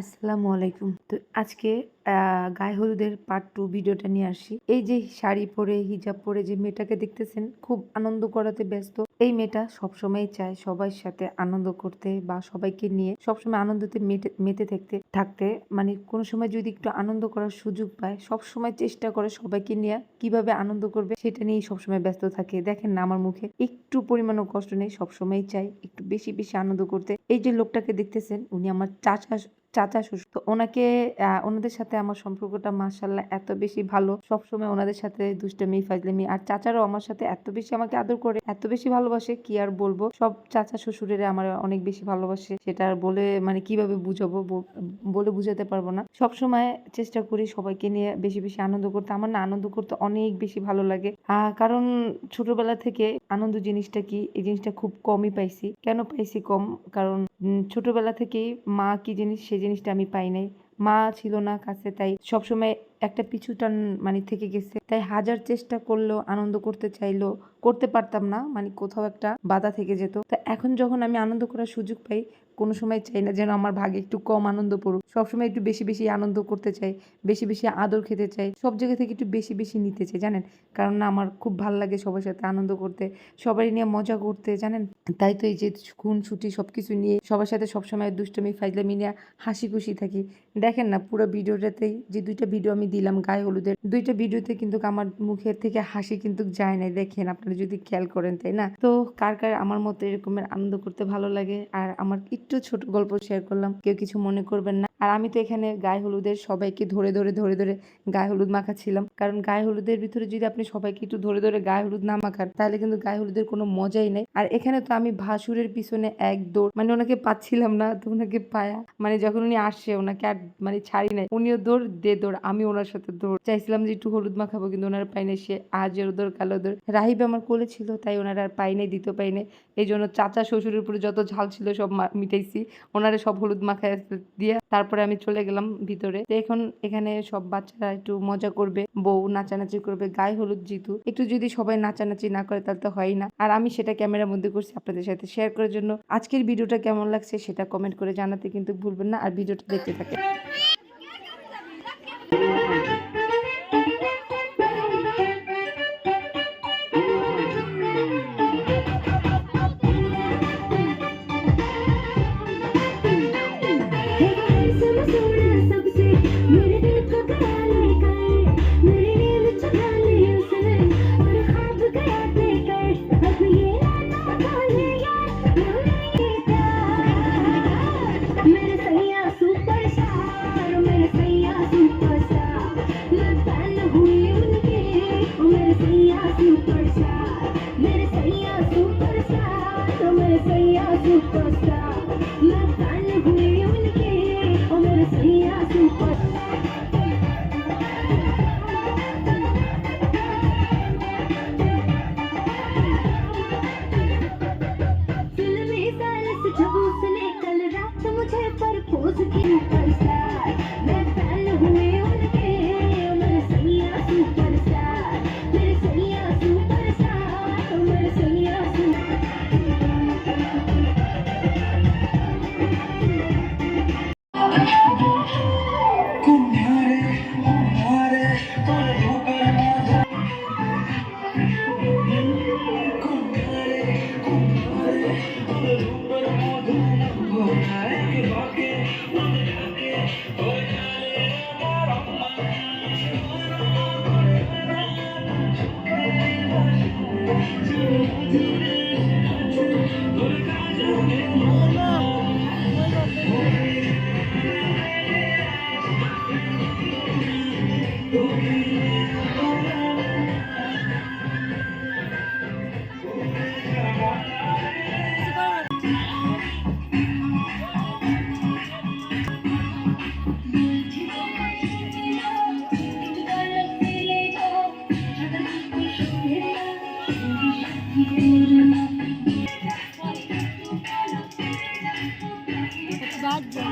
আসসালামু আলাইকুম। তো আজকে গায়ে হলুদের পার্ট টু ভিডিওটা নিয়ে আসি। এই যে শাড়ি পরে, হিজাব পরে যে মেয়েটাকে দেখতেছেন, খুব আনন্দ করাতে ব্যস্ত। এই মেয়েটা সবসময় চায় সবার সাথে আনন্দ করতে বা সবাইকে নিয়ে সবসময় আনন্দতে মেতে থাকতে থাকতে। মানে কোনো সময় যদি একটু আনন্দ করার সুযোগ পায় সব সময় চেষ্টা করে সবাইকে নিয়ে কীভাবে আনন্দ করবে সেটা নিয়েই সবসময় ব্যস্ত থাকে। দেখেন না আমার মুখে একটু পরিমাণও কষ্ট নেই, সবসময় চাই একটু বেশি বেশি আনন্দ করতে। এই যে লোকটাকে দেখতেছেন, উনি আমার চাচা চাচা শ্বশুর। তো ওনাকে ওনাদের সাথে আমার সম্পর্কটা মাশাল্লাহ এত বেশি ভালো। সবসময় ওনাদের সাথে দুষ্টামি, ফাজলামি, আর চাচারও আমার সাথে এত বেশি আমাকে আদর করে, এত বেশি ভালোবাসে কি আর বলব? সব চাচা শ্বশুরের আমার অনেক বেশি ভালোবাসে। সেটা আর বলে মানে কীভাবে বুঝাবো? বলে বুঝাতে পারব না। সব সময় চেষ্টা করি সবাইকে নিয়ে বেশি বেশি আনন্দ করতে। আমার না আনন্দ করতে অনেক বেশি ভালো লাগে। কারণ ছোটবেলা থেকে আনন্দ জিনিসটা কি? এই জিনিসটা খুব কমই পাইছি। কেন পাইছি কম? কারণ ছোটবেলা থেকেই মা কি জিনিস সেই জিনিসটা আমি পাই নাই। মা ছিল না কাছে, তাই সবসময় একটা পিছু টান মানে থেকে গেছে। তাই হাজার চেষ্টা করল আনন্দ করতে চাইলো করতে পারতাম না মানে কোথাও একটা বাধা থেকে যেত। তা এখন যখন আমি আনন্দ করার সুযোগ পাই কোনো সময় চাই না যেন আমার ভাগে একটু কম আনন্দ পড়ুক। সবসময় একটু বেশি বেশি আনন্দ করতে চাই, বেশি বেশি আদর খেতে চাই, সব জায়গা থেকে একটু বেশি বেশি নিতে চাই, জানেন? কারণ না, আমার খুব ভালো লাগে সবার সাথে আনন্দ করতে, সবারই নিয়ে মজা করতে, জানেন? তাই তো এই যে খুন, ছুটি সব কিছু নিয়ে সবার সাথে সবসময় দুষ্টমি, ফাইজলামি নিয়ে হাসি খুশি থাকি। দেখেন না, পুরো ভিডিওটাতেই যে দুইটা ভিডিও আমি দিলাম গায়ে হলুদের, দুইটা ভিডিওতে কিন্তু আমার মুখের থেকে হাসি কিন্তু যায় নাই, দেখেন আপনারা যদি খেয়াল করেন, তাই না? তো কার কার আমার মতো এরকমের আনন্দ করতে ভালো লাগে? আর আমার একটু ছোট গল্প শেয়ার করলাম। কেউ কিছু মনে করবেন না। আর আমি তো এখানে গায়ে হলুদের সবাইকে ধরে ধরে ধরে ধরে গায়ে হলুদ মাখাচ্ছিলাম। কারণ গায়ে হলুদের ভিতরে যদি আপনি সবাইকে একটু ধরে ধরে গায়ে হলুদ না মাখান, তাহলে কিন্তু গায়ে হলুদের কোনো মজাই নেই। আর এখানে তো আমি ভাসুরের পিছনে এক দৌড় মানে ওনাকে পাচ্ছিলাম না তো ওনাকে পায়া। মানে যখন উনি আসছে ওনাকে আর মানে ছাড়ি নাই। উনিও দৌড়, দে দৌড়, আমি ওনার সাথে দৌড়। চাইছিলাম যে একটু হলুদ মাখাবো, কিন্তু ওনার পাই নাই। সে আজের দৌড়, কালো দৌড়। রাহিব আমার কোলে ছিল, তাই ওনার আর পাই নাই দিতে পাই নাই। এই জন্য চাচা শ্বশুরের উপরে যত ঝাল ছিল সব মিটাইছি। ওনারে সব হলুদ মাখায় দিয়ে, তারপরে আমি চলে গেলাম ভিতরে। এখন এখানে সব বাচ্চারা একটু মজা করবে, বউ নাচানাচি করবে, গায়ে হলুদ জিতু। একটু যদি সবাই নাচানাচি না করে তাহলে তো হয় না। আর আমি সেটা ক্যামেরার মধ্যে করছি আপনাদের সাথে শেয়ার করার জন্য। আজকের ভিডিওটা কেমন লাগছে সেটা কমেন্ট করে জানাতে কিন্তু ভুলবেন না। আর ভিডিওটা দেখতে থাকেন। सबसे मेरे दिल को गया लेकर Keep i don't